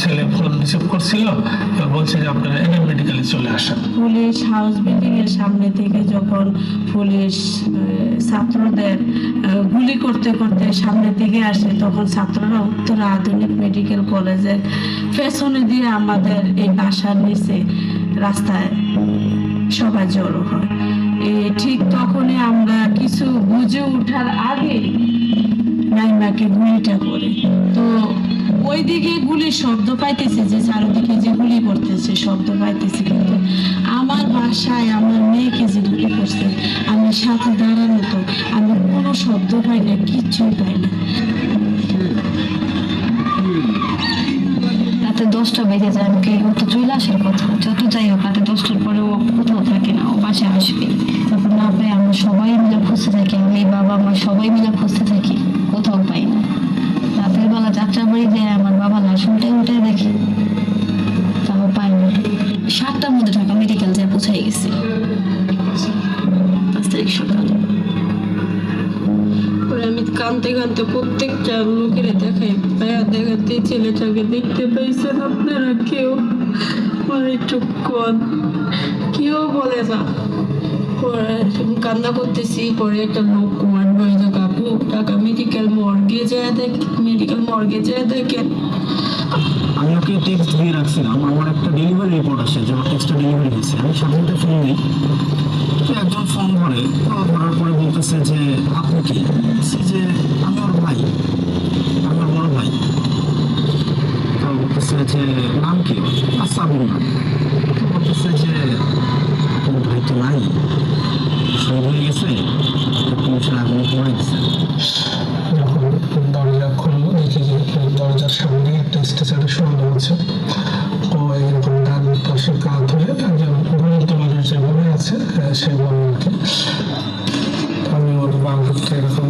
ছেলে phone receive করছিল বলছে যে আপনারা এনএম মেডিকেলে চলে আসেন। পুলিশ হাউস বিল্ডিং এর সামনে থেকে যখন পুলিশ ছাত্রদের গুলি করতে করতে সামনে থেকে আসে, তখন ছাত্ররা উত্তর আধুনিক মেডিকেল কলেজের পেছনে দিয়ে আমাদের এই বাসার নিচে রাস্তায় সবাই জড়ো হয়। এ ঠিক তখনই আমরা কিছু বুঝে ওঠার আগে নাইমাকে গুলিটা করে ওইদিকে গুলির শব্দ পাইতেছে যে চারিদিকে যে গুলি করতেছে, শব্দ পাইতেছে কিন্তু আমার বাসায় আমার মেয়েকে যে গুলি করছে, আমি সাথে দাঁড়ানো তো আমি কোনো শব্দ পাই না, কিচ্ছুই পাই না। দশটা বেজে যায় ওকে ও তো চলে আসার কথা। যত যাই হোক, রাতে দশটার পরে ও কোথাও থাকে না, ও বাসায় আসবে। তারপর না পাই আমরা সবাই মিলে খুঁজতে থাকি। আমি, বাবা, মা সবাই মিলে খুঁজতে থাকি, কোথাও পাই না। রাতের বেলা যাত্রা বাড়ি যায় আমার বাবা লাশ উল্টে উল্টে দেখি তাও পাই না সাতটার মধ্যে ঢাকা মেডিকেল যায় পৌঁছাই গেছি। কানতে কানতে প্রত্যেকটা লোকের দেখাই ভাইয়া দেখাতে ছেলেটাকে দেখতে পাইছেন আপনারা কেউ? একটু কন কেউ বলে না। কান্না করতেছি, পরে একটা লোক বৈজ কাকু ঢাকা মেডিকেল মর্গে যায় দেখ মেডিকেল মর্গে যায় দেখেন আমি ওকে টেক্সট দিয়ে রাখছিলাম, আমার একটা ডেলিভারি রিপোর্ট আসে, যে আমার টেক্সটটা ডেলিভারি হয়েছে। আমি সাথে ফোন দিই তো একজন ফোন ধরে তো ধরার পরে বলতেছে যে, আপনি কি? বলছি যে, আমি ওর ভাই, আমি ওর বড় ভাই। তো বলতেছে যে, নাম কি? আসাবুল নাম বলতেছে যে তার সামনে একটা স্টেশনে শোনা হয়েছে ও এরকম ডান পাশে কাঁধ ধরে একজন ঘুমন্ত মানুষ মনে আছে হ্যাঁ, সেভাবে আর আমি ওর বাম এরকম